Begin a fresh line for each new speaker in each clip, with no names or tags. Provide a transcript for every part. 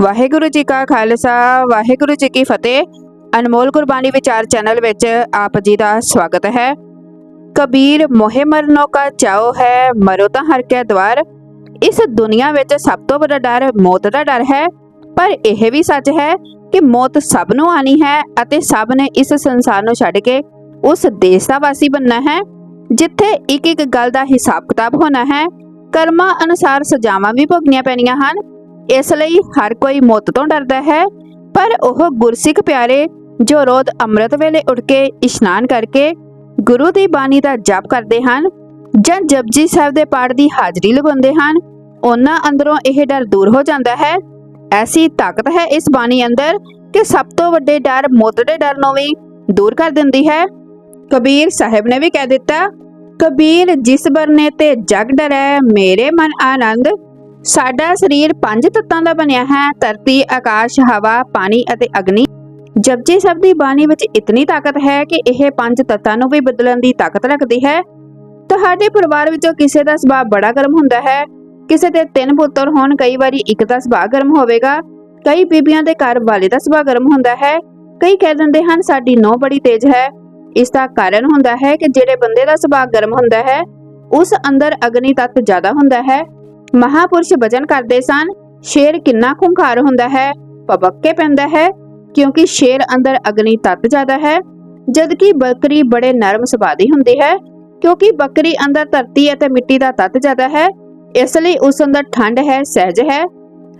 ਵਾਹਿਗੁਰੂ ਜੀ ਕਾ ਖਾਲਸਾ, ਵਾਹਿਗੁਰੂ ਜੀ ਕੀ ਫਤਿਹ। ਅਨਮੋਲ ਗੁਰਬਾਣੀ ਵਿਚਾਰ ਚੈਨਲ ਵਿੱਚ ਆਪ ਜੀ ਦਾ ਸਵਾਗਤ ਹੈ। ਕਬੀਰ ਮੋਹਿ ਮਰਨੋ ਕਾ ਚਾਓ ਹੈ, ਮਰੋ ਤਾਂ ਹਰ ਕੇ ਦਵਾਰ। ਇਸ ਦੁਨੀਆ ਵਿੱਚ ਸਭ ਤੋਂ ਵੱਡਾ ਡਰ ਮੌਤ ਦਾ ਡਰ ਹੈ, ਪਰ ਇਹ ਵੀ ਸੱਚ ਹੈ ਕਿ ਮੌਤ ਸਭ ਨੂੰ ਆਣੀ ਹੈ ਅਤੇ ਸਭ ਨੇ ਇਸ ਸੰਸਾਰ ਨੂੰ ਛੱਡ ਕੇ ਉਸ ਦੇਸ਼ ਦਾ ਵਾਸੀ ਬਣਨਾ ਹੈ, ਜਿੱਥੇ ਇੱਕ ਇੱਕ ਗੱਲ ਦਾ ਹਿਸਾਬ ਕਿਤਾਬ ਹੋਣਾ ਹੈ। ਕਰਮਾਂ ਅਨੁਸਾਰ ਸਜ਼ਾਵਾਂ ਵੀ ਭੋਗਣੀਆਂ ਪੈਣੀਆਂ ਹਨ ਇਸ ਲਈ ਹਰ ਕੋਈ ਮੌਤ ਤੋਂ ਡਰਦਾ ਹੈ, ਪਰ ਉਹ ਗੁਰਸਿੱਖ ਪਿਆਰੇ ਜੋ ਰੋਜ਼ ਅੰਮ੍ਰਿਤ ਵੇਲੇ ਉੱਠ ਕੇ ਇਸ਼ਨਾਨ ਕਰਕੇ ਗੁਰੂ ਦੀ ਬਾਣੀ ਦਾ ਜਪ ਕਰਦੇ ਹਨ ਜਾਂ ਜਪਜੀ ਸਾਹਿਬ ਦੇ ਪਾਠ ਦੀ ਹਾਜ਼ਰੀ ਲਗਾਉਂਦੇ ਹਨ, ਉਹਨਾਂ ਅੰਦਰੋਂ ਇਹ ਡਰ ਦੂਰ ਹੋ ਜਾਂਦਾ ਹੈ। ਐਸੀ ਤਾਕਤ ਹੈ ਇਸ ਬਾਣੀ ਅੰਦਰ ਕਿ ਸਭ ਤੋਂ ਵੱਡੇ ਡਰ ਮੌਤ ਦੇ ਡਰ ਨੂੰ ਵੀ ਦੂਰ ਕਰ ਦਿੰਦੀ ਹੈ। ਕਬੀਰ ਸਾਹਿਬ ਨੇ ਵੀ ਕਹਿ ਦਿੱਤਾ, ਕਬੀਰ, ਜਿਸ ਬਰਨੇ ਤੇ ਜਗ ਡਰੈ, ਮੇਰੇ ਮਨ ਆਨੰਦ ਸਾਡਾ ਸਰੀਰ ਪੰਜ ਤੱਤਾਂ ਦਾ ਬਣਿਆ ਹੈ, ਧਰਤੀ, ਆਕਾਸ਼, ਹਵਾ, ਪਾਣੀ ਅਤੇ ਅਗਨੀ। ਜਪਜੀ ਸਾਹਿਬ ਦੀ ਬਾਣੀ ਵਿੱਚ ਇਤਨੀ ਤਾਕਤ ਹੈ ਕਿ ਇਹ ਪੰਜ ਤੱਤਾਂ ਨੂੰ ਵੀ ਬਦਲਣ ਦੀ ਤਾਕਤ ਰੱਖਦੀ ਹੈ। ਤੁਹਾਡੇ ਪਰਿਵਾਰ ਵਿੱਚੋਂ ਕਿਸੇ ਦਾ ਸੁਭਾਅ ਬੜਾ ਗਰਮ ਹੁੰਦਾ ਹੈ। ਕਿਸੇ ਦੇ ਤਿੰਨ ਪੁੱਤਰ ਹੋਣ, ਕਈ ਵਾਰੀ ਇੱਕ ਦਾ ਸੁਭਾਅ ਗਰਮ ਹੋਵੇਗਾ। ਕਈ ਬੀਬੀਆਂ ਦੇ ਘਰ ਵਾਲੇ ਦਾ ਸੁਭਾਅ ਗਰਮ ਹੁੰਦਾ ਹੈ। ਕਈ ਕਹਿ ਦਿੰਦੇ ਹਨ, ਸਾਡੀ ਨੌ ਬੜੀ ਤੇਜ਼ ਹੈ। ਇਸ ਦਾ ਕਾਰਨ ਹੁੰਦਾ ਹੈ ਕਿ ਜਿਹੜੇ ਬੰਦੇ ਦਾ ਸੁਭਾਅ ਗਰਮ ਹੁੰਦਾ ਹੈ, ਉਸ ਅੰਦਰ ਅਗਨੀ ਤੱਤ ਜ਼ਿਆਦਾ ਹੁੰਦਾ ਹੈ। ਮਹਾਪੁਰਸ਼ ਵਚਨ ਕਰਦੇ ਸਨ। ਸ਼ੇਰ ਕਿੰਨਾ ਖੁੰਖਾਰ ਹੁੰਦਾ ਹੈ ਪਬੱਕੇ ਪੈਂਦਾ ਹੈ, ਕਿਉਂਕਿ ਸ਼ੇਰ ਅੰਦਰ ਅਗਨੀ ਤੱਤ ਜ਼ਿਆਦਾ ਹੈ। ਜਦਕਿ ਬੱਕਰੀ ਬੜੇ ਨਰਮ ਸੁਭਾਅ ਦੀ ਹੁੰਦੀ ਹੈ, ਕਿਉਂਕਿ ਬੱਕਰੀ ਅੰਦਰ ਧਰਤੀ ਅਤੇ ਮਿੱਟੀ ਦਾ ਤੱਤ ਜ਼ਿਆਦਾ ਹੈ, ਇਸ ਲਈ ਉਸ ਅੰਦਰ ਠੰਡ ਹੈ, ਸਹਿਜ ਹੈ।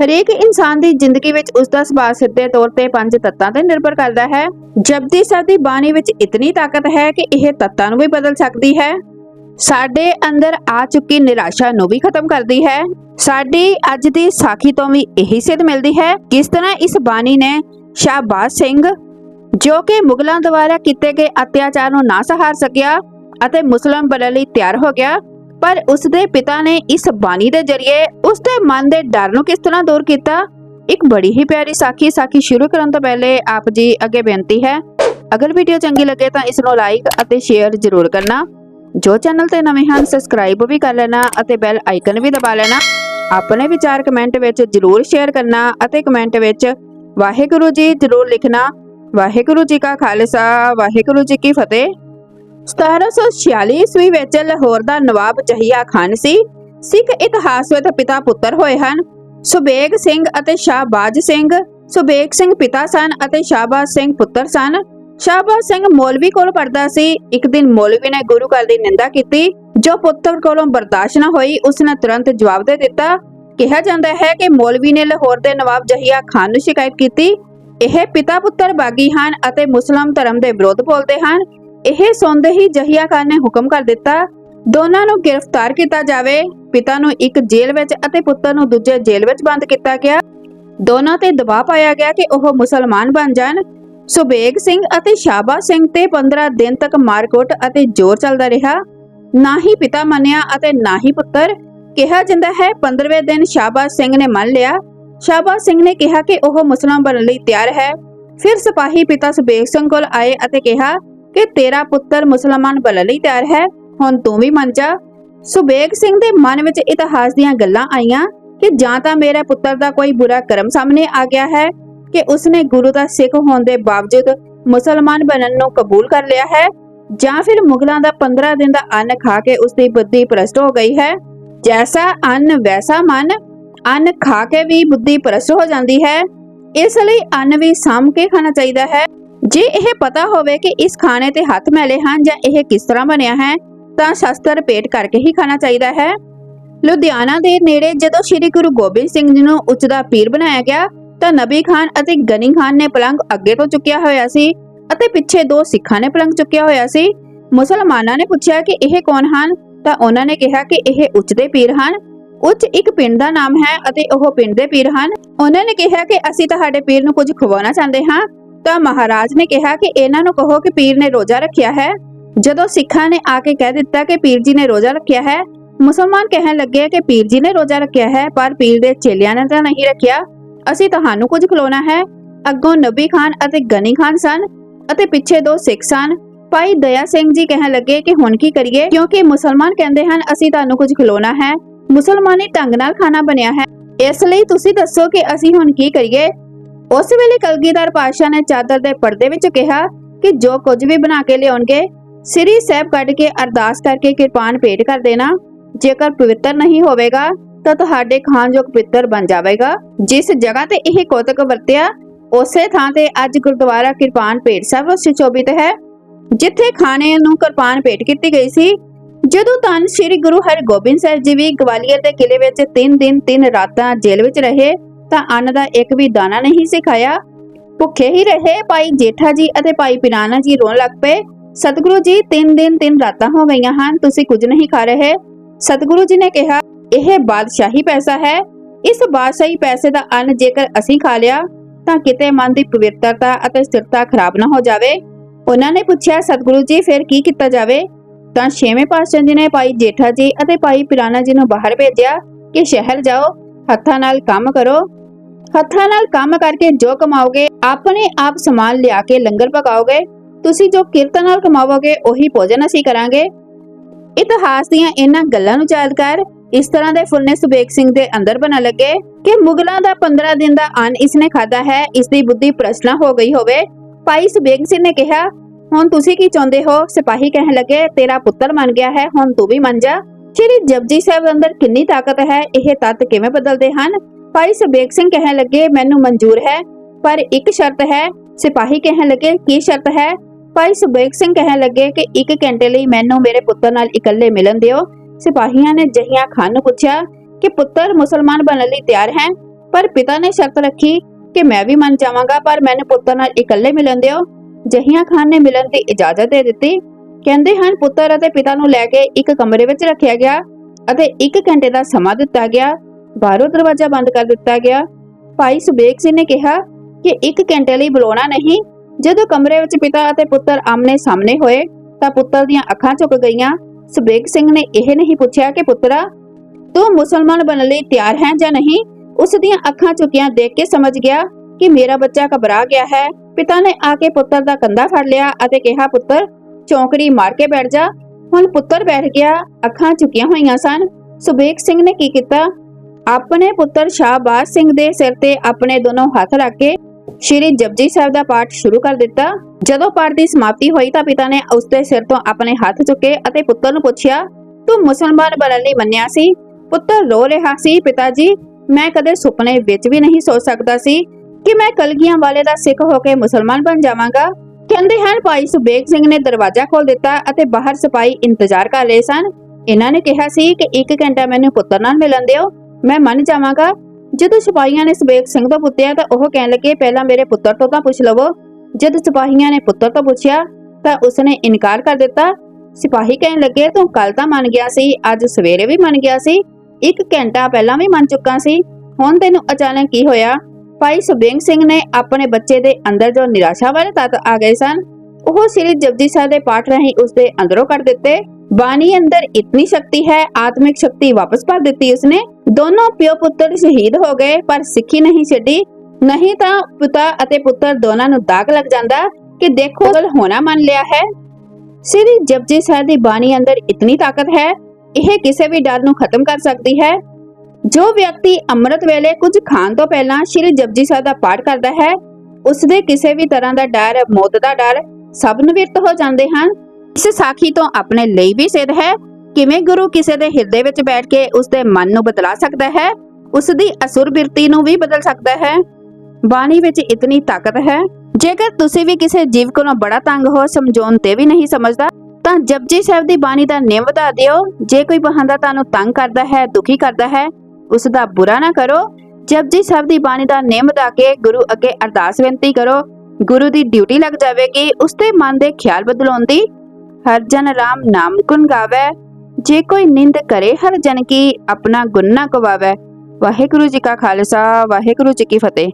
ਹਰੇਕ ਇਨਸਾਨ ਦੀ ਜ਼ਿੰਦਗੀ ਵਿੱਚ ਉਸ ਦਾ ਸੁਭਾਅ ਸਿੱਧੇ ਤੌਰ ਤੇ ਪੰਜ ਤੱਤਾਂ ਤੇ ਨਿਰਭਰ ਕਰਦਾ ਹੈ। ਜਪਜੀ ਸਾਹਿਬ ਦੀ ਬਾਣੀ ਵਿੱਚ ਇਤਨੀ ਤਾਕਤ ਹੈ ਕਿ ਇਹ ਤੱਤਾਂ ਨੂੰ ਵੀ ਬਦਲ ਸਕਦੀ ਹੈ। ਸਾਡੇ ਅੰਦਰ ਆ ਚੁੱਕੀ ਨਿਰਾਸ਼ਾ ਨੂੰ ਵੀ ਖਤਮ ਕਰਦੀ ਹੈ। ਸਾਡੀ ਅੱਜ ਦੀ ਸਾਖੀ ਤੋਂ ਵੀ ਇਹੀ ਸਿੱਧ ਮਿਲਦੀ ਹੈ। ਕਿਸ ਤਰ੍ਹਾਂ ਇਸ ਬਾਣੀ ਨੇ ਸ਼ਾਹਬਾਜ਼ ਸਿੰਘ, ਜੋ ਕਿ ਮੁਗਲਾਂ ਦੁਆਰਾ ਕੀਤੇ ਗਏ ਅਤਿਆਚਾਰ ਨੂੰ ਨਾ ਸਹਾਰ ਸਕਿਆ ਅਤੇ ਮੁਸਲਮਾਨ ਬਣਨ ਲਈ ਤਿਆਰ ਹੋ ਗਿਆ, ਪਰ ਉਸ ਦੇ ਪਿਤਾ ਨੇ ਇਸ ਬਾਣੀ ਦੇ ਜ਼ਰੀਏ ਉਸ ਦੇ ਮਨ ਦੇ ਡਰ ਨੂੰ ਕਿਸ ਤਰ੍ਹਾਂ ਦੂਰ ਕੀਤਾ? ਇੱਕ ਬੜੀ ਹੀ ਪਿਆਰੀ ਸਾਖੀ ਸਾਖੀ ਸ਼ੁਰੂ ਕਰਨ ਤੋਂ ਪਹਿਲੇ ਆਪ ਜੀ ਅੱਗੇ ਬੇਨਤੀ ਹੈ। ਅਗਰ ਵੀਡੀਓ ਚੰਗੀ ਲੱਗੇ ਤਾਂ ਇਸ ਨੂੰ ਲਾਈਕ ਅਤੇ ਸ਼ੇਅਰ ਜ਼ਰੂਰ ਕਰਨਾ। ਜੋ ਚੈਨਲ ਤੇ ਨਵੇਂ ਹਨ ਸਬਸਕ੍ਰਾਈਬ ਵੀ ਕਰ ਲੈਣਾ ਅਤੇ ਬੈਲ ਆਈਕਨ ਵੀ ਦਬਾ ਲੈਣਾ। ਆਪਣੇ ਵਿਚਾਰ ਕਮੈਂਟ ਵਿੱਚ ਜ਼ਰੂਰ ਸ਼ੇਅਰ ਕਰਨਾ ਅਤੇ ਕਮੈਂਟ ਵਿੱਚ ਵਾਹਿਗੁਰੂ ਜੀ ਜ਼ਰੂਰ ਲਿਖਣਾ। ਵਾਹਿਗੁਰੂ ਜੀ ਕਾ ਖਾਲਸਾ, ਵਾਹਿਗੁਰੂ ਜੀ ਕੀ ਫਤਿਹ। 1746 ਈਸਵੀ ਵਿੱਚ ਲਾਹੌਰ ਦਾ ਨਵਾਬ ਜਹੀਆ ਖਾਨ ਸੀ। ਸਿੱਖ ਇਤਿਹਾਸ ਵਿੱਚ ਪਿਤਾ ਪੁੱਤਰ ਹੋਏ ਹਨ। ਸੁਬੇਗ ਸਿੰਘ ਅਤੇ ਸ਼ਾਹਬਾਜ਼ ਸਿੰਘ, ਸੁਬੇਗ ਸਿੰਘ ਪਿਤਾ ਸਨ ਅਤੇ ਸ਼ਾਹਬਾਜ਼ ਸਿੰਘ ਪੁੱਤਰ ਸਨ। ਸ਼ਾਹਬਾਜ਼ ਸਿੰਘ ਮੌਲਵੀ ਕੋਲ ਪੜਦਾ ਸੀ। ਇੱਕ ਦਿਨ ਮੌਲਵੀ ਨੇ ਗੁਰੂ ਘਰ ਦੀ ਨਿੰਦਾ ਕੀਤੀ, ਜੋ ਪੁੱਤਰ ਕੋਲੋਂ ਬਰਦਾਸ਼ਤ ਨਾ ਹੋਈ ਉਸਨੇ ਤੁਰੰਤ ਜਵਾਬ ਦੇ ਦਿੱਤਾ। ਕਿਹਾ ਜਾਂਦਾ ਹੈ ਕਿ ਮੌਲਵੀ ਨੇ ਲਾਹੌਰ ਦੇ ਨਵਾਬ ਜਹੀਆ ਖਾਨ ਨੂੰ ਸ਼ਿਕਾਇਤ ਕੀਤੀ। ਇਹ ਪਿਤਾ ਪੁੱਤਰ ਬਾਗੀ ਹਨ ਅਤੇ ਮੁਸਲਮਾਨ ਧਰਮ ਦੇ ਵਿਰੋਧ ਬੋਲਦੇ ਹਨ। ਇਹ ਸੁਣਦੇ ਹੀ ਜਹੀਆ ਖਾਨ ਨੇ ਹੁਕਮ ਕਰ ਦਿੱਤਾ, ਦੋਨਾਂ ਨੂੰ ਗ੍ਰਿਫਤਾਰ ਕੀਤਾ ਜਾਵੇ। ਪਿਤਾ ਨੂੰ ਇੱਕ ਜੇਲ੍ਹ ਵਿੱਚ ਅਤੇ ਪੁੱਤਰ ਨੂੰ ਦੂਜੇ ਜੇਲ੍ਹ ਵਿੱਚ ਬੰਦ ਕੀਤਾ ਗਿਆ। ਦੋਨਾਂ ਤੇ ਦਬਾਅ ਪਾਇਆ ਗਿਆ ਕਿ ਉਹ ਮੁਸਲਮਾਨ ਬਣ ਜਾਣ। ਸੁਬੇਗ ਸਿੰਘ ਅਤੇ ਸ਼ਾਹਬਾਜ਼ ਸਿੰਘ ਤੇ 15 ਦਿਨ ਤੱਕ ਮਾਰਕੁੱਟ ਅਤੇ ਜ਼ੋਰ ਚੱਲਦਾ ਰਿਹਾ। ਨਾ ਹੀ ਪਿਤਾ ਮੰਨਿਆ ਅਤੇ ਨਾ ਹੀ ਪੁੱਤਰ। ਕਿਹਾ ਜਾਂਦਾ ਹੈ 15ਵੇਂ ਦਿਨ ਸ਼ਾਹਬਾਜ਼ ਸਿੰਘ ਨੇ ਮੰਨ ਲਿਆ। ਸ਼ਾਹਬਾਜ਼ ਸਿੰਘ ਨੇ ਕਿਹਾ ਕਿ ਉਹ ਮੁਸਲਮਾਨ ਬਣਨ ਲਈ ਤਿਆਰ ਹੈ। ਫਿਰ ਸਿਪਾਹੀ ਪਿਤਾ ਸੁਬੇਗ ਸਿੰਘ ਕੋਲ ਆਏ ਅਤੇ ਕਿਹਾ ਕਿ ਤੇਰਾ ਪੁੱਤਰ ਮੁਸਲਮਾਨ ਬਣਨ ਲਈ ਤਿਆਰ ਹੈ। ਹੁਣ ਤੂੰ ਵੀ ਮੰਨ ਜਾ। ਸੁਬੇਗ ਸਿੰਘ ਦੇ ਮਨ ਵਿੱਚ ਇਤਿਹਾਸ ਦੀਆਂ ਗੱਲਾਂ ਆਈਆਂ ਕਿ ਜਾਂ ਤਾਂ ਮੇਰੇ ਪੁੱਤਰ ਦਾ ਕੋਈ ਬੁਰਾ ਕਰਮ ਸਾਹਮਣੇ ਆ ਗਿਆ ਹੈ ਕਿ ਉਸਨੇ ਗੁਰੂ ਦਾ ਸਿੱਖ ਹੋਣ ਦੇ ਬਾਵਜੂਦ ਮੁਸਲਮਾਨ ਬਣਨ ਨੂੰ ਕਬੂਲ ਕਰ ਲਿਆ ਹੈ, ਜਾਂ ਫਿਰ ਮੁਗਲਾਂ ਦਾ 15 ਦਿਨ ਦਾ ਅੰਨ ਖਾ ਕੇ ਉਸਦੀ ਬੁੱਧੀ ਪ੍ਰਸਟ ਹੋ ਗਈ ਹੈ। ਜੈਸਾ ਅੰਨ, ਵੈਸਾ ਮਨ, ਅੰਨ ਖਾ ਕੇ ਵੀ ਬੁੱਧੀ ਪ੍ਰਸਤ ਹੋ ਜਾਂਦੀ ਹੈ। ਇਸ ਲਈ ਅੰਨ ਵੀ ਸਾਂਭ ਕੇ ਖਾਣਾ ਚਾਹੀਦਾ ਹੈ। ਜੇ ਇਹ ਪਤਾ ਹੋਵੇ ਕਿ ਇਸ ਖਾਣੇ ਤੇ ਹੱਥ ਮੈਲੇ ਹਨ ਜਾਂ ਇਹ ਕਿਸ ਤਰ੍ਹਾਂ ਬਣਿਆ ਹੈ, ਤਾਂ ਸ਼ਸਤਰ ਪੇਟ ਕਰਕੇ ਹੀ ਖਾਣਾ ਚਾਹੀਦਾ ਹੈ। ਲੁਧਿਆਣਾ ਦੇ ਨੇੜੇ ਜਦੋਂ ਸ੍ਰੀ ਗੁਰੂ ਗੋਬਿੰਦ ਸਿੰਘ ਜੀ ਨੂੰ ਉੱਚ ਦਾ ਪੀਰ ਬਣਾਇਆ ਗਿਆ ਤਾਂ ਨਬੀ ਖਾਨ ਅਤੇ ਗਨੀ ਖਾਨ ਨੇ ਪਲੰਗ ਅੱਗੇ ਤੋਂ ਚੁੱਕਿਆ ਹੋਇਆ ਸੀ ਅਤੇ ਪਿੱਛੇ ਦੋ ਸਿੱਖਾਂ ਨੇ ਪਲੰਗ ਚੁੱਕਿਆ ਹੋਇਆ ਸੀ। ਮੁਸਲਮਾਨਾਂ ਨੇ ਪੁੱਛਿਆ ਕਿ ਇਹ ਕੌਣ ਹਨ? ਤਾਂ ਉਹਨਾਂ ਨੇ ਕਿਹਾ ਕਿ ਇਹ ਉੱਚ ਦੇ ਪੀਰ ਹਨ। ਉੱਚ ਇੱਕ ਪਿੰਡ ਦਾ ਨਾਮ ਹੈ ਅਤੇ ਉਹ ਪਿੰਡ ਦੇ ਪੀਰ ਹਨ। ਉਹਨਾਂ ਨੇ ਕਿਹਾ ਕਿ ਅਸੀਂ ਤੁਹਾਡੇ ਪੀਰ ਨੂੰ ਕੁਝ ਖਵਾਉਣਾ ਚਾਹੁੰਦੇ ਹਾਂ। ਤਾਂ ਮਹਾਰਾਜ ਨੇ ਕਿਹਾ ਕਿ ਇਹਨਾਂ ਨੂੰ ਕਹੋ ਕਿ ਪੀਰ ਨੇ ਰੋਜ਼ਾ ਰੱਖਿਆ ਹੈ। ਜਦੋਂ ਸਿੱਖਾਂ ਨੇ ਆ ਕੇ ਕਹਿ ਦਿੱਤਾ ਕਿ ਪੀਰ ਜੀ ਨੇ ਰੋਜ਼ਾ ਰੱਖਿਆ ਹੈ, ਮੁਸਲਮਾਨ ਕਹਿਣ ਲੱਗੇ ਕਿ ਪੀਰ ਜੀ ਨੇ ਰੋਜ਼ਾ ਰੱਖਿਆ ਹੈ, ਪਰ ਪੀਰ ਦੇ ਚੇਲਿਆਂ ਨੇ ਤਾਂ ਨਹੀਂ ਰੱਖਿਆ। ਅਸੀਂ ਤੁਹਾਨੂੰ ਕੁਝ ਖਲੋਣਾ ਹੈ। ਅੱਗੋਂ ਨਬੀ ਖਾਨ ਅਤੇ ਗਨੀ ਖਾਨ ਸਨ ਅਤੇ ਪਿੱਛੇ ਦੋ ਸਿੱਖ ਸਨ। ਭਾਈ ਦਇਆ ਸਿੰਘ ਜੀ ਕਹਿਣ ਲੱਗੇ ਕਿ ਹੁਣ ਕੀ ਕਰੀਏ, ਕਿਉਂਕਿ ਮੁਸਲਮਾਨ ਕਹਿੰਦੇ ਹਨ, ਅਸੀਂ ਤੁਹਾਨੂੰ ਕੁਝ ਖਿਲਾਉਣਾ ਹੈ। ਮੁਸਲਮਾਨੀ ਢੰਗ ਨਾਲ ਖਾਣਾ ਬਣਿਆ ਹੈ। ਇਸ ਲਈ ਤੁਸੀਂ ਦੱਸੋ ਕਿ ਅਸੀਂ ਹੁਣ ਕੀ ਕਰੀਏ। ਉਸ ਵੇਲੇ ਕਲਗੀਧਰ ਪਾਸ਼ਾ ਨੇ ਚਾਦਰ ਦੇ ਪਰਦੇ ਵਿੱਚ ਕਿਹਾ ਕਿ ਜੋ ਕੁਝ ਵੀ ਬਣਾ ਕੇ ਲਿਆਉਣਗੇ, ਸ੍ਰੀ ਸਾਹਿਬ ਕੱਢ ਕੇ ਅਰਦਾਸ ਕਰਕੇ ਕਿਰਪਾਨ ਭੇਟ ਕਰ ਦੇਣਾ। ਜੇਕਰ ਪਵਿੱਤਰ ਨਹੀਂ ਹੋਵੇਗਾ ਤਾਂ ਤੁਹਾਡੇ ਖਾਨਯੋਗ ਪਿੱਤਰ ਬਣ ਜਾਵੇਗਾ। ਜਿਸ ਜਗ੍ਹਾ ਤੇ ਇਹ ਕੋਤਕ ਵਰਤਿਆ, ਉਸੇ ਥਾਂ ਤੇ ਅੱਜ ਗੁਰਦੁਆਰਾ ਕਿਰਪਾਨ ਭੇਟ ਸਾਹਿਬ ਸੁਸ਼ੋਭਿਤ ਹੈ। ਜਿੱਥੇ ਖਾਣੇ ਨੂੰ ਕਿਰਪਾਨ ਭੇਟ ਕੀਤੀ ਗਈ ਸੀ, ਜਦੋਂ ਧੰਨ ਸ੍ਰੀ ਗੁਰੂ ਹਰਗੋਬਿੰਦ ਸਾਹਿਬ ਜੀ ਵੀ ਗਵਾਲੀਅਰ ਦੇ ਕਿਲੇ ਵਿੱਚ 3 ਦਿਨ 3 ਰਾਤਾਂ ਜੇਲ੍ਹ ਵਿੱਚ ਰਹੇ, ਤਾਂ ਅੰਨ ਦਾ ਇੱਕ ਵੀ ਦਾਣਾ ਨਹੀਂ ਸਿਖਾਇਆ ਭੁੱਖੇ ਹੀ ਰਹੇ ਭਾਈ ਜੇਠਾ ਜੀ ਅਤੇ ਭਾਈ ਪਿਨਾਨਾ ਜੀ ਰੋਣ ਲੱਗ ਪਏ। ਸਤਿਗੁਰੂ ਜੀ 3 ਦਿਨ 3 ਰਾਤਾਂ ਹੋ ਗਈਆਂ ਹਨ, ਤੁਸੀਂ ਕੁਝ ਨਹੀਂ ਖਾ ਰਹੇ। ਸਤਿਗੁਰੂ ਜੀ ਨੇ ਕਿਹਾ ਇਹ ਬਾਦਸ਼ਾਹੀ ਪੈਸਾ ਹੈ। ਇਸ ਬਾਦਸ਼ਾਹੀ ਪੈਸੇ ਦਾ ਅੰਨ ਜੇਕਰ ਅਸੀਂ ਖਾ ਲਿਆ, ਤਾਂ ਕਿਤੇ ਮਨ ਦੀ ਪਵਿੱਤਰਤਾ ਅਤੇ ਸਥਿਰਤਾ ਖਰਾਬ ਨਾ ਹੋ ਜਾਵੇ। ਉਹਨਾਂ ਨੇ ਪੁੱਛਿਆ, ਸਤਿਗੁਰੂ ਜੀ, ਫਿਰ ਕੀ ਕੀਤਾ ਜਾਵੇ? ਤਾਂ ਛੇਵੇਂ ਪਾਤਸ਼ਾਹ ਜੀ ਨੇ ਭਾਈ ਜੇਠਾ ਜੀ ਅਤੇ ਭਾਈ ਪਿਰਾਨਾ ਜੀ ਨੂੰ ਬਾਹਰ ਭੇਜਿਆ ਕਿ ਸ਼ਹਿਰ ਜਾਓ, ਹੱਥਾਂ ਨਾਲ ਕੰਮ ਕਰੋ। ਹੱਥਾਂ ਨਾਲ ਕੰਮ ਕਰਕੇ ਜੋ ਕਮਾਓਗੇ, ਆਪਣੇ ਆਪ ਸਮਾਨ ਲਿਆ ਕੇ ਲੰਗਰ ਪਕਾਓਗੇ। ਤੁਸੀਂ ਜੋ ਕੀਰਤਨ ਨਾਲ ਕਮਾਓਗੇ, ਉਹੀ ਭੋਜਨ ਅਸੀਂ ਕਰਾਂਗੇ। ਇਤਿਹਾਸ ਦੀਆਂ ਇਹਨਾਂ ਗੱਲਾਂ ਨੂੰ ਯਾਦ ਕਰ ਇਸ ਤਰ੍ਹਾਂ ਦੇ ਫੁੱਲ ਨੇ ਸੁਬੇਗ ਸਿੰਘ ਦੇ ਅੰਦਰ ਬਣਾ ਲੱਗੇ ਕਿ ਮੁਗਲਾਂ ਦਾ 15 ਦਿਨ ਦਾ ਅੰਨ ਇਸਨੇ ਖਾਦਾ ਹੈ ਇਸ ਦੀ ਬੁੱਧੀ ਪ੍ਰਸ਼ਨਾ ਹੋ ਗਈ ਹੋਵੇ। ਭਾਈ ਸੁਬੇਗ ਸਿੰਘ ਨੇ ਕਿਹਾ, ਹੁਣ ਤੁਸੀਂ ਕੀ ਚਾਹੁੰਦੇ ਹੋ? ਸਿਪਾਹੀ ਕਹਿਣ ਲੱਗੇ, ਤੇਰਾ ਪੁੱਤਰ ਮੰਨ ਗਿਆ ਹੈ, ਹੁਣ ਤੂੰ ਵੀ ਮੰਨ ਜਾ। ਸ਼੍ਰੀ ਜਪਜੀ ਸਾਹਿਬ ਅੰਦਰ ਕਿੰਨੀ ਤਾਕਤ ਹੈ, ਇਹ ਤੱਤ ਕਿਵੇਂ ਬਦਲਦੇ ਹਨ? ਭਾਈ ਸੁਬੇਗ ਸਿੰਘ ਕਹਿਣ ਲੱਗੇ, ਮੈਨੂੰ ਮਨਜ਼ੂਰ ਹੈ, ਪਰ ਇੱਕ ਸ਼ਰਤ ਹੈ। ਸਿਪਾਹੀ ਕਹਿਣ ਲੱਗੇ, ਕੀ ਸ਼ਰਤ ਹੈ? ਭਾਈ ਸੁਬੇਗ ਸਿੰਘ ਕਹਿਣ ਲੱਗੇ ਕਿ ਇੱਕ ਘੰਟੇ ਲਈ ਮੈਨੂੰ ਮੇਰੇ ਪੁੱਤਰ ਨਾਲ ਇਕੱਲੇ ਮਿਲਣ ਦਿਓ। ਸਿਪਾਹੀਆਂ ਨੇ ਜਹੀਆਂ ਖਾਨ ਨੂੰ ਪੁੱਛਿਆ ਕਿ ਪੁੱਤਰ ਮੁਸਲਮਾਨ ਬਣਨ ਲਈ ਤਿਆਰ ਹੈ? ਪਰ ਪਿਤਾ ਨੇ ਸ਼ਰਤ ਰੱਖੀ ਕਿ ਮੈਂ ਵੀ ਮੰਨ ਜਾਵਾਂਗਾ, ਪਰ ਮੈਨੂੰ ਪੁੱਤਰ ਨਾਲ ਇਕੱਲੇ ਮਿਲਣ ਦਿਓ। ਜਹੀਆਂ ਖਾਨ ਨੇ ਮਿਲਣ ਦੀ ਇਜਾਜ਼ਤ ਦੇ ਦਿੱਤੀ। ਕਹਿੰਦੇ ਹਨ, ਪੁੱਤਰ ਅਤੇ ਪਿਤਾ ਨੂੰ ਲੈ ਕੇ ਇੱਕ ਕਮਰੇ ਵਿੱਚ ਰੱਖਿਆ ਗਿਆ ਅਤੇ 1 ਘੰਟੇ ਦਾ ਸਮਾਂ ਦਿੱਤਾ ਗਿਆ। ਬਾਹਰੋਂ ਦਰਵਾਜ਼ਾ ਬੰਦ ਕਰ ਦਿੱਤਾ ਗਿਆ। ਭਾਈ ਸੁਬੇਗ ਸਿੰਘ ਨੇ ਕਿਹਾ ਕਿ 1 ਘੰਟੇ ਲਈ ਬੁਲਾਉਣਾ ਨਹੀਂ। ਜਦੋਂ ਕਮਰੇ ਵਿੱਚ ਪਿਤਾ ਅਤੇ ਪੁੱਤਰ ਆਮਨੇ ਸਾਹਮਣੇ ਹੋਏ ਤਾਂ ਪੁੱਤਰ ਦੀਆਂ ਅੱਖਾਂ ਝੁਕ ਗਈਆਂ। ਸੁਬੇਗ ਸਿੰਘ ਨੇ ਇਹ ਨਹੀਂ ਪੁੱਛਿਆ ਕਿ ਪੁੱਤਰਾ, ਤੂੰ ਮੁਸਲਮਾਨ ਬਣਨ ਲਈ ਤਿਆਰ ਹੈ ਜਾਂ ਨਹੀਂ? ਉਸ ਦੀਆਂ ਅੱਖਾਂ ਝੁਕੀਆਂ ਦੇਖ ਕੇ ਸਮਝ ਗਿਆ ਕਿ ਮੇਰਾ ਬੱਚਾ ਘਬਰਾ ਗਿਆ ਹੈ। ਪਿਤਾ ਨੇ ਆ ਕੇ ਪੁੱਤਰ ਦਾ ਕੰਧਾ ਫੜ ਲਿਆ ਅਤੇ ਕਿਹਾ, ਪੁੱਤਰ, ਚੌਂਕੜੀ ਮਾਰ ਕੇ ਬੈਠ ਜਾ। ਹੁਣ ਪੁੱਤਰ ਬੈਠ ਗਿਆ, ਅੱਖਾਂ ਝੁਕੀਆਂ ਹੋਈਆਂ ਸਨ। ਸੁਬੇਗ ਸਿੰਘ ਨੇ ਕੀ ਕੀਤਾ? ਆਪਣੇ ਪੁੱਤਰ ਸ਼ਾਹਬਾਜ਼ ਸਿੰਘ ਦੇ ਸਿਰ ਤੇ ਆਪਣੇ ਦੋਨੋਂ ਹੱਥ ਰੱਖ ਕੇ ਸ਼੍ਰੀ ਜਪਜੀ ਸਾਹਿਬ ਦਾ ਪਾਠ ਸ਼ੁਰੂ ਕਰ ਦਿੱਤਾ। ਜਦੋਂ ਪਾਠ ਦੀ ਸਮਾਪਤੀ ਹੋਈ ਤਾਂ ਪਿਤਾ ਨੇ ਉਸ ਦੇ ਸਿਰ ਤੋਂ ਆਪਣੇ ਹੱਥ ਚੁੱਕੇ ਅਤੇ ਪੁੱਤਰ ਨੂੰ ਪੁੱਛਿਆ, ਤੂੰ ਮੁਸਲਮਾਨ ਬਣਨ ਲਈ ਮੰਨਿਆ ਸੀ? ਪੁੱਤਰ ਰੋ ਰਿਹਾ ਸੀ? ਪਿਤਾ ਜੀ ਮੈਂ ਕਦੇ ਸੁਪਨੇ ਵਿੱਚ ਵੀ ਨਹੀਂ ਸੋਚ ਸਕਦਾ ਸੀ ਕਿ ਮੈਂ ਕਲਗੀਆਂ ਵਾਲੇ ਦਾ ਸਿੱਖ ਹੋ ਕੇ ਮੁਸਲਮਾਨ ਬਣ ਜਾਵਾਂਗਾ। ਕਹਿੰਦੇ ਹਨ, ਭਾਈ ਸੁਬੇਗ ਸਿੰਘ ਨੇ ਦਰਵਾਜ਼ਾ ਖੋਲ ਦਿੱਤਾ ਅਤੇ ਬਾਹਰ ਸਿਪਾਹੀ ਇੰਤਜ਼ਾਰ ਕਰ ਰਹੇ ਸਨ। ਇਹਨਾਂ ਨੇ ਕਿਹਾ ਸੀ ਕਿ ਇੱਕ ਘੰਟਾ ਮੈਨੂੰ ਪੁੱਤਰ ਨਾਲ ਮਿਲਣ ਦਿਓ, ਮੈਂ ਮੰਨ ਜਾਵਾਂਗਾ। ਜਦੋਂ ਸਿਪਾਹੀਆਂ ਨੇ ਸੁਬੇਗ ਸਿੰਘ ਤੋਂ ਪੁੱਤਿਆ ਤਾਂ ਉਹ ਕਹਿਣ ਲੱਗੇ, ਪਹਿਲਾਂ ਮੇਰੇ ਪੁੱਤਰ ਤੋਂ ਤਾਂ ਪੁੱਛ ਲਵੋ। ਜਦ ਸਿਪਾਹੀਆਂ ਨੇ ਪੁੱਤਰ ਤੋਂ ਪੁੱਛਿਆ, ਤਾਂ ਉਸਨੇ ਇਨਕਾਰ ਕਰ ਦਿੱਤਾ। ਸਿਪਾਹੀ ਕਹਿਣ ਲੱਗੇ, ਤੂੰ ਕੱਲ ਤਾਂ ਮੰਨ ਗਿਆ ਸੀ, ਅੱਜ ਸਵੇਰੇ ਵੀ ਮੰਨ ਗਿਆ ਸੀ, ਇੱਕ ਘੰਟਾ ਪਹਿਲਾਂ ਵੀ ਮੰਨ ਚੁੱਕਾ ਸੀ। ਹੁਣ ਤੈਨੂੰ ਅਚਾਨਕ ਕੀ ਹੋਇਆ? ਭਾਈ ਸੁਬੇਗ ਸਿੰਘ ਨੇ ਆਪਣੇ ਬੱਚੇ ਦੇ ਅੰਦਰ ਜੋ ਨਿਰਾਸ਼ਾ ਵਾਲੇ ਤੱਤ ਆ ਗਏ ਸਨ, ਉਹ ਸ੍ਰੀ ਜਪਜੀ ਸਾਹਿਬ ਦੇ ਪਾਠ ਰਾਹੀਂ ਉਸ ਦੇ ਅੰਦਰੋਂ ਕਰ ਦਿੱਤੇ। ਬਾਣੀ ਅੰਦਰ ਇਤਨੀ ਸ਼ਕਤੀ ਹੈ, ਆਤਮਿਕ ਸ਼ਕਤੀ ਵਾਪਸ ਭਰ ਦਿੱਤੀ ਉਸਨੇ। ਦੋਨੋਂ ਪਿਓ ਪੁੱਤਰ ਸ਼ਹੀਦ ਹੋ ਗਏ, ਪਰ ਸਿੱਖੀ ਨਹੀਂ ਛੱਡੀ। ਨਹੀਂ ਤਾਂ ਪਿਤਾ ਅਤੇ ਪੁੱਤਰ ਦੋਨਾਂ ਨੂੰ ਦਾਗ ਲੱਗ ਜਾਂਦਾ ਕਿ ਦੇਖੋ ਗਲ ਹੋਣਾ ਮੰਨ ਲਿਆ ਹੈ। ਸ੍ਰੀ ਜਪਜੀ ਸਾਹਿਬ ਦੀ ਬਾਣੀ ਅੰਦਰ ਇਤਨੀ ਤਾਕਤ ਹੈ, ਇਹ ਕਿਸੇ ਵੀ ਡਰ ਨੂੰ ਖਤਮ ਕਰ ਸਕਦੀ ਹੈ। ਜੋ ਵਿਅਕਤੀ ਅੰਮ੍ਰਿਤ ਵੇਲੇ ਕੁਝ ਖਾਣ ਤੋਂ ਪਹਿਲਾਂ ਸ੍ਰੀ ਜਪਜੀ ਸਾਹਿਬ ਦਾ ਪਾਠ ਕਰਦਾ ਹੈ ਉਸ ਦੇ ਕਿਸੇ ਵੀ ਤਰ੍ਹਾਂ ਦਾ ਡਰ, ਮੌਤ ਦਾ ਡਰ ਸਭ ਨੂੰ ਵਿਰਤ ਹੋ ਜਾਂਦੇ ਹਨ। ਇਸ ਸਾਖੀ ਤੋਂ ਆਪਣੇ ਲਈ ਵੀ ਸਿੱਧ ਹੈ, ਕਿਵੇਂ ਗੁਰੂ ਕਿਸੇ ਦੇ ਹਿਰਦੇ ਵਿੱਚ ਬੈਠ ਕੇ ਉਸ ਦੇ ਮਨ ਨੂੰ ਬਦਲਾ ਸਕਦਾ ਹੈ ਉਸ ਦੀ ਅਸੁਰ ਬਿਰਤੀ ਨੂੰ ਵੀ ਬਦਲ ਸਕਦਾ ਹੈ। ਬਾਣੀ ਵਿੱਚ ਇਤਨੀ ਤਾਕਤ ਹੈ, ਜੇਕਰ ਤੁਸੀਂ ਵੀ ਕਿਸੇ ਜੀਵ ਕੋਲੋਂ ਬੜਾ ਤੰਗ ਹੋ, ਸਮਝਾਉਣ ਤੇ ਵੀ ਨਹੀਂ ਸਮਝਦਾ, ਤਾਂ ਜਪਜੀ ਸਾਹਿਬ ਦੀ ਬਾਣੀ ਦਾ ਨਿਯਮ ਵਧਾ ਦਿਓ। ਜੇ ਕੋਈ ਬਹਾਨਾ ਤੁਹਾਨੂੰ ਤੰਗ ਕਰਦਾ ਹੈ, ਦੁਖੀ ਕਰਦਾ ਹੈ, ਉਸ ਦਾ ਬੁਰਾ ਨਾ ਕਰੋ। ਜਪਜੀ ਸਾਹਿਬ ਦੀ ਬਾਣੀ ਦਾ ਨਿਯਮ ਵਧਾ ਕੇ ਗੁਰੂ ਅੱਗੇ ਅਰਦਾਸ ਬੇਨਤੀ ਕਰੋ। ਗੁਰੂ ਦੀ ਡਿਊਟੀ ਲੱਗ ਜਾਵੇਗੀ, ਉਸ ਦੇ ਮਨ ਦੇ ਖਿਆਲ ਬਦਲਾਉਣ ਦੀ। ਹਰ ਜਨ ਰਾਮ ਨਾਮ ਗੁਣ ਗਾਵੇ। ਜੇ ਕੋਈ ਨਿੰਦ ਕਰੇ ਹਰ ਜਨ ਕੀ, ਆਪਣਾ ਗੁਣ ਨਾ ਗਵਾਵੇ ਵਾਹਿਗੁਰੂ ਜੀ ਕਾ ਖਾਲਸਾ, ਵਾਹਿਗੁਰੂ ਜੀ ਕੀ ਫਤਿਹ।